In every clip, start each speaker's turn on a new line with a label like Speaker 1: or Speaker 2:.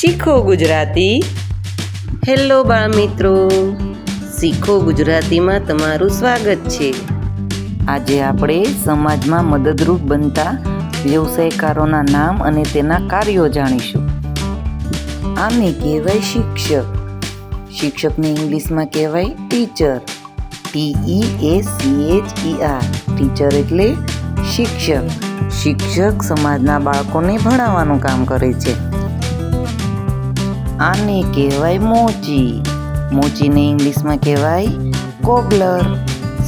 Speaker 1: શીખો ગુજરાતી. હેલો બાળ મિત્રો શીખો ગુજરાતીમાં તમારું સ્વાગત છે.
Speaker 2: આજે આપણે સમાજમાં મદદરૂપ બનતા વ્યવસાયકારોના નામ અને તેના કાર્યો જાણીશું. આને કહેવાય શિક્ષક. શિક્ષકને ઇંગ્લિશમાં કહેવાય teacher. T E A C H E R. Teacher એટલે શિક્ષક. શિક્ષક સમાજના બાળકોને ભણાવવાનું કામ કરે છે. આને કહેવાય મોચી. મોચીને ઇંગ્લિશમાં કહેવાય cobbler.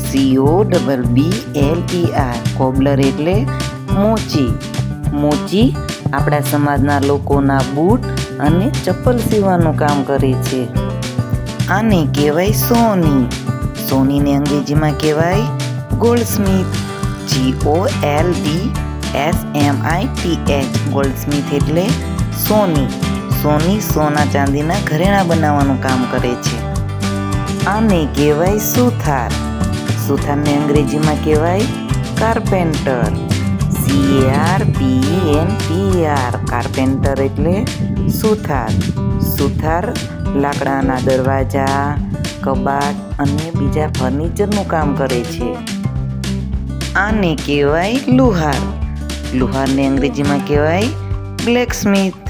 Speaker 2: C O double B L E R cobbler એટલે મોચી. મોચી આપણા સમાજના લોકોના બૂટ અને ચપ્પલ સીવવાનું કામ કરે છે. આને કહેવાય સોની. સોનીને અંગ્રેજીમાં કહેવાય goldsmith. G O L D S M I T H goldsmith એટલે સોની. સોની સોના ચાંદીના ઘરેણાં બનાવવાનું કામ કરે છે. આને કહેવાય સુથાર. સુથારને અંગ્રેજીમાં કહેવાય carpenter. C R P carpenter એટલે સુથાર. સુથાર લાકડાના દરવાજા, કબાટ અને બીજા ફર્નિચરનું કામ કરે છે. આને કહેવાય લુહાર. લુહારને અંગ્રેજીમાં કહેવાય blacksmith B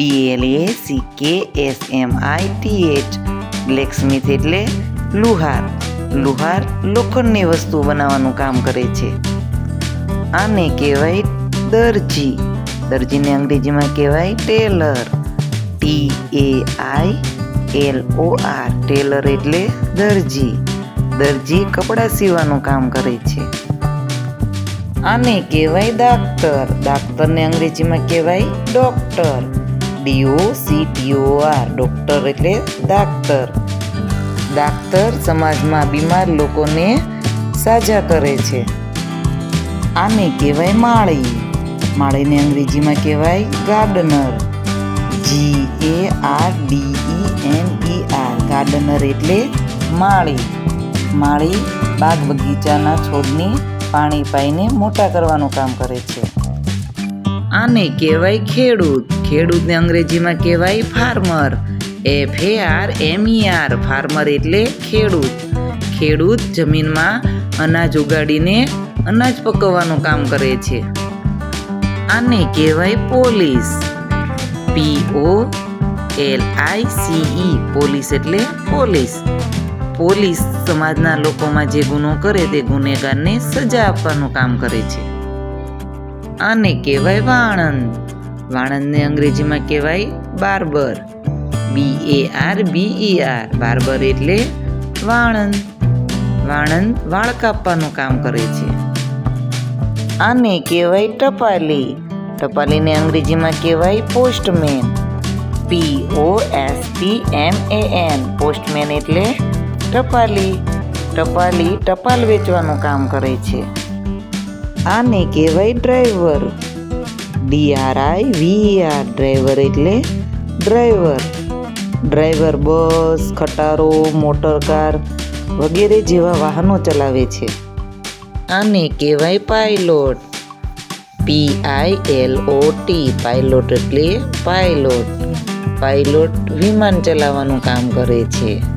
Speaker 2: L A C K S M I T H blacksmith એટલે લુહાર. લુહાર લોખંડની વસ્તુ બનાવવાનું કામ કરે છે. આને કહેવાય દરજી. દરજીને અંગ્રેજીમાં કહેવાય tailor. T A I L O R tailor એટલે દરજી. દરજી કપડાં સીવવાનું કામ કરે છે. આને કહેવાય ડાક્ટર. ડાક્ટરને અંગ્રેજીમાં કહેવાય doctor. D O C T O R doctor એટલે ડાક્ટર. ડાક્ટર સમાજમાં બીમાર લોકોને સાજા કરે છે. આને કહેવાય માળી. માળીને અંગ્રેજીમાં કહેવાય gardener. G A R D E N E R gardener એટલે માળી. માળી બાગ બગીચાના છોડની પાણી પાઈને મોટા કરવાનું કામ કરે છે. આને કહેવાય ખેડૂત. ખેડૂતને અંગ્રેજીમાં કહેવાય farmer F A R M E R farmer એટલે ખેડૂત. ખેડૂત જમીનમાં અનાજ ઉગાડીને અનાજ પકવવાનું કામ કરે છે. આને કહેવાય police. P O L I C E police એટલે પોલીસ. પોલીસ સમાજના લોકોમાં જે ગુનો કરે તે ગુનેગારને સજા આપવાનું કામ કરે છે. આને કહેવાય વાણંદ. વાણંદને અંગ્રેજીમાં કહેવાય barber. B A R B E R barber એટલે વાણંદ. વાણંદ વાળ કાપવાનું કામ કરે છે. આને કહેવાય ટપાલી. ટપાલીને અંગ્રેજીમાં કહેવાય postman. P O S T M A N postman એટલે ટપાલી. ટપાલી ટપાલ વેચવાનું કામ કરે છે. આને કહેવાય driver. D R I V R driver એટલે ડ્રાઈવર. ડ્રાઈવર બસ, ખટારો, મોટર કાર વગેરે જેવા વાહનો ચલાવે છે. આને કહેવાય pilot. P I L O T pilot એટલે પાયલોટ. પાયલોટ વિમાન ચલાવવાનું કામ કરે છે.